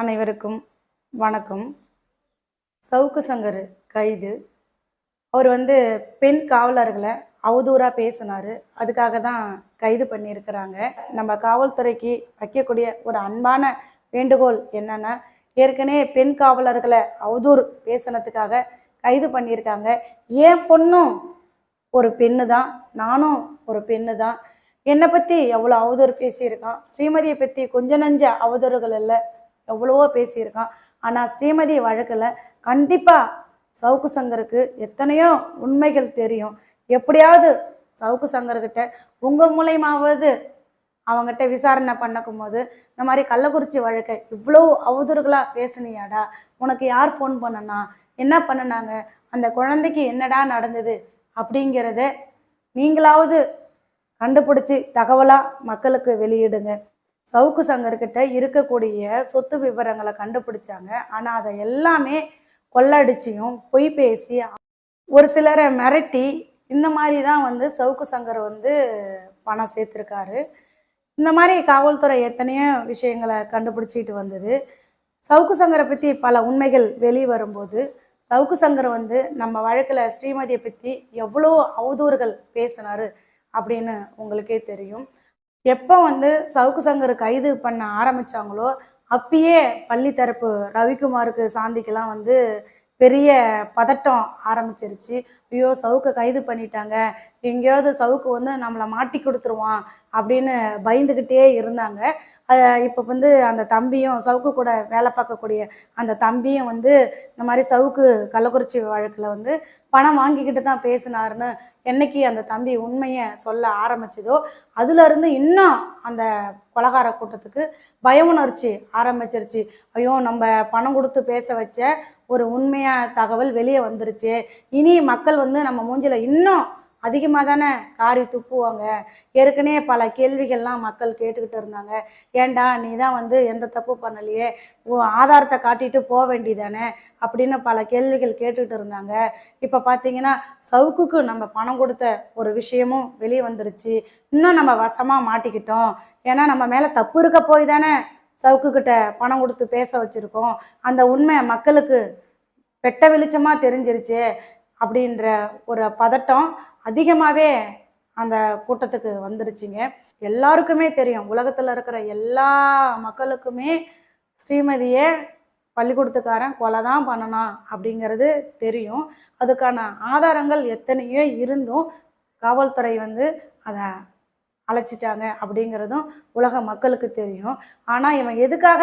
அனைவருக்கும் வணக்கம். சவுக்கு சங்கர் கைது. அவர் வந்து பெண் காவலர்களை அவதூறாக பேசினார். அதுக்காக தான் கைது பண்ணியிருக்கிறாங்க. நம்ம காவல்துறைக்கு வைக்கக்கூடிய ஒரு அன்பான வேண்டுகோள் என்னென்னா ஏற்கனவே பெண் காவலர்களை அவதூறு பேசினதுக்காக கைது பண்ணியிருக்காங்க. ஏன் பொண்ணும் ஒரு பெண்ணு தான் நானும் ஒரு பெண்ணு தான். என்னை பற்றி எவ்வளோ அவதூறு பேசியிருக்கான்? ஸ்ரீமதியை பற்றி கொஞ்ச நஞ்ச அவதூறுகள் இல்லை. எவ்வளவோ பேசியிருக்கான். ஆனால் ஸ்ரீமதி வழக்கில் கண்டிப்பாக சவுக்கு சங்கருக்கு எத்தனையோ உண்மைகள் தெரியும். எப்படியாவது சவுக்கு சங்கர்கிட்ட உங்கள் மூலயமாவது அவங்ககிட்ட விசாரணை பண்ணக்கும் போது இந்த மாதிரி கள்ளக்குறிச்சி வழக்கை இவ்வளோ அவதூறுகளாக பேசுனியாடா? உனக்கு யார் ஃபோன் பண்ணனா? என்ன பண்ணுனாங்க? அந்த குழந்தைக்கு என்னடா நடந்தது? அப்படிங்கிறத நீங்களாவது கண்டுபிடிச்சி தகவலாக மக்களுக்கு வெளியிடுங்க. சவுக்கு சங்கர்கிட்ட இருக்கக்கூடிய சொத்து விவரங்களை கண்டுபிடிச்சாங்க. ஆனால் அதை எல்லாமே கொள்ளடிச்சியும் பொய் பேசி ஒரு சிலரை மிரட்டி இந்த மாதிரி தான் வந்து சவுக்கு சங்கர் வந்து பணம் சேர்த்துருக்காரு. இந்த மாதிரி காவல்துறை எத்தனையோ விஷயங்களை கண்டுபிடிச்சிட்டு வந்தது. சவுக்கு சங்கரை பற்றி பல உண்மைகள் வெளியே வரும்போது சவுக்கு சங்கர் வந்து நம்ம வழக்கில் ஸ்ரீமதியை பற்றி எவ்வளோ அவதூறுகள் பேசினார் அப்படின்னு உங்களுக்கே தெரியும். எப்போ வந்து சவுக்கு சங்கர் கைது பண்ண ஆரம்பிச்சாங்களோ அப்பயே பள்ளி தரப்பு ரவிக்குமாருக்கு சாந்திக்கெல்லாம் வந்து பெரிய பதட்டம் ஆரம்பிச்சிருச்சு. ஐயோ சவுக்கை கைது பண்ணிட்டாங்க. எங்கேயாவது சவுக்கு வந்து நம்மளை மாட்டி கொடுத்துருவான் அப்படின்னு பயந்துக்கிட்டே இருந்தாங்க. இப்போ வந்து அந்த தம்பியும் சவுக்கு கூட வேலை பார்க்கக்கூடிய அந்த தம்பியும் வந்து இந்த மாதிரி சவுக்கு கள்ளக்குறிச்சி வழக்கில் வந்து பணம் வாங்கிக்கிட்டு தான் பேசினாருன்னு என்னைக்கு அந்த தம்பி உண்மையை சொல்ல ஆரம்பிச்சதோ அதுலேருந்து இன்னும் அந்த கொலகார கூட்டத்துக்கு பய உணர்ச்சி ஆரம்பிச்சிருச்சு. ஐயோ நம்ம பணம் கொடுத்து பேச வச்ச ஒரு உண்மையாக தகவல் வெளியே வந்துருச்சு. இனி மக்கள் வந்து நம்ம மூஞ்சில் இன்னும் அதிகமாக தானே காரி துப்புவாங்க. ஏற்கனவே பல கேள்விகள்லாம் மக்கள் கேட்டுக்கிட்டு இருந்தாங்க. ஏண்டா நீ தான் வந்து எந்த தப்பு பண்ணலையே? உன் ஆதாரத்தை காட்டிட்டு போக வேண்டியதானே? அப்படின்னு பல கேள்விகள் கேட்டுக்கிட்டு இருந்தாங்க. இப்போ பார்த்தீங்கன்னா சவுக்குக்கு நம்ம பணம் கொடுத்த ஒரு விஷயமும் வெளியே வந்துருச்சு. இன்னும் நம்ம வசமாக மாட்டிக்கிட்டோம். ஏன்னா நம்ம மேலே தப்பு இருக்க போய் தானே சவுக்கு கிட்ட பணம் கொடுத்து பேச வச்சுருக்கோம். அந்த உண்மை மக்களுக்கு வெட்ட வெளிச்சமாக தெரிஞ்சிருச்சு அப்படின்ற ஒரு பதட்டம் அதிகமாகவே அந்த கூட்டத்துக்கு வந்துருச்சுங்க. எல்லாருக்குமே தெரியும். உலகத்தில் இருக்கிற எல்லா மக்களுக்குமே ஸ்ரீமதியை பள்ளிக்கூடத்துக்காரன் கொலை தான் பண்ணணும் அப்படிங்கிறது தெரியும். அதுக்கான ஆதாரங்கள் எத்தனையோ இருந்தும் காவல்துறை வந்து அதை அழைச்சிட்டாங்க அப்படிங்கிறதும் உலக மக்களுக்கு தெரியும். ஆனால் இவன் எதுக்காக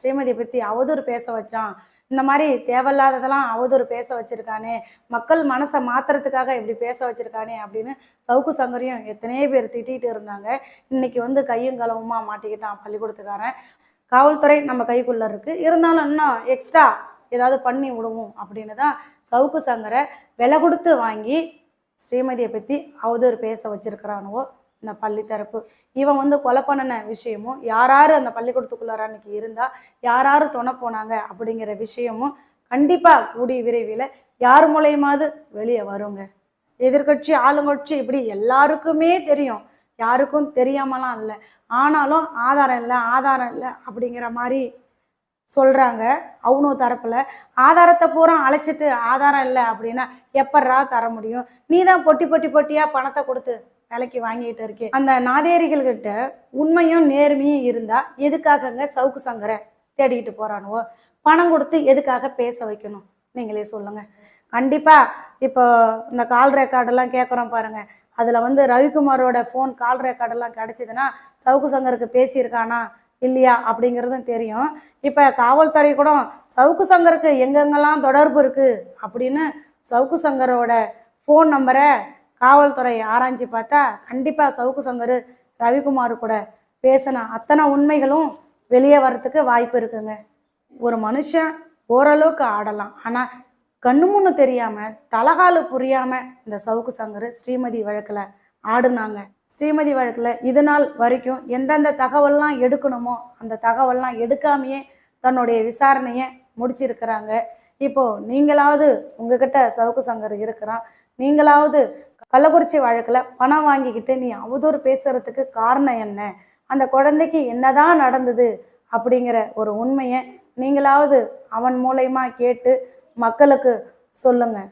ஸ்ரீமதியை பற்றி அவதூறு பேச வச்சான்? இந்த மாதிரி தேவையில்லாததெல்லாம் அவதூறு பேச வச்சுருக்கானே மக்கள் மனசை மாத்துறதுக்காக இப்படி பேச வச்சுருக்கானே அப்படின்னு சவுக்கு சங்கரையும் எத்தனையோ பேர் திட்டிகிட்டு இருந்தாங்க. இன்னைக்கு வந்து கையும் களவுமா மாட்டிக்கிட்டான் பள்ளிக்கூடத்துக்காரன். காவல்துறை நம்ம கைக்குள்ளே இருக்குது இருந்தாலும் இன்னும் எக்ஸ்ட்ரா ஏதாவது பண்ணி விடுவோம் அப்படின்னு தான் சவுக்கு சங்கரை விலை கொடுத்து வாங்கி ஸ்ரீமதியை பற்றி அவதூறு பேச வச்சுருக்கிறானுவோ இந்த பள்ளி தரப்பு. இவன் வந்து கொலை பண்ணின விஷயமும் யாராரு அந்த பள்ளிக்கூடத்துக்குள்ளார அன்னைக்கு இருந்தா யாராரு துணை போனாங்க அப்படிங்கிற விஷயமும் கண்டிப்பாக கூடிய விரைவில் யார் மூலயமாவது வெளியே வருங்க. எதிர்கட்சி ஆளுங்கட்சி இப்படி எல்லாருக்குமே தெரியும். யாருக்கும் தெரியாமலாம் இல்லை. ஆனாலும் ஆதாரம் இல்லை ஆதாரம் இல்லை அப்படிங்கிற மாதிரி சொல்கிறாங்க அவனும் தரப்பில். ஆதாரத்தை பூரா அழைச்சிட்டு ஆதாரம் இல்லை அப்படின்னா எப்பட்றா தர முடியும்? நீ தான் பொட்டி பொட்டி பொட்டியாக பணத்தை கொடுத்து விலைக்கு வாங்கிட்டு இருக்கேன். அந்த நாதேரிகள்கிட்ட உண்மையும் நேர்மையும் இருந்தால் எதுக்காகங்க சவுக்கு சங்கரை தேடிக்கிட்டு போகிறானுவோ பணம் கொடுத்து எதுக்காக பேச வைக்கணும்? நீங்களே சொல்லுங்கள் கண்டிப்பாக இப்போ இந்த கால் ரெக்கார்டெல்லாம் கேட்குறோம் பாருங்கள் அதில் வந்து ரவிக்குமாரோட ஃபோன் கால் ரெக்கார்டெல்லாம் கிடச்சிதுன்னா சவுக்கு சங்கருக்கு பேசியிருக்கானா? இல்லையா? அப்படிங்கிறதும் தெரியும். இப்போ காவல்துறை கூட சவுக்கு சங்கருக்கு எங்கெங்கெல்லாம் தொடர்பு இருக்குது அப்படின்னு சவுக்கு சங்கரோட ஃபோன் நம்பரை காவல்துறை ஆராய்ச்சி பார்த்தா கண்டிப்பாக சவுக்கு சங்கர் ரவிக்குமார் கூட பேசின அத்தனை உண்மைகளும் வெளியே வர்றதுக்கு வாய்ப்பு இருக்குங்க. ஒரு மனுஷன் ஓரளவுக்கு ஆடலாம். ஆனால் கண்ணு முன்னு தெரியாமல் தலகாலு புரியாமல் இந்த சவுக்கு சங்கர் ஸ்ரீமதி வழக்கில் ஆடுனாங்க. ஸ்ரீமதி வழக்கில் இது நாள் வரைக்கும் எந்தெந்த தகவல்லாம் எடுக்கணுமோ அந்த தகவல்லாம் எடுக்காமையே தன்னுடைய விசாரணையை முடிச்சிருக்கிறாங்க. இப்போ நீங்களாவது உங்ககிட்ட சவுக்கு சங்கர் இருக்கிறான். நீங்களாவது கள்ளக்குறிச்சி வழக்கில் பணம் வாங்கிக்கிட்டு நீ அவதூறு பேசுறதுக்கு காரணம் என்ன? அந்த குழந்தைக்கு என்னதான் நடந்தது? அப்படிங்கிற ஒரு உண்மையை நீங்களாவது அவன் மூலயமா கேட்டு மக்களுக்கு சொல்லுங்கள்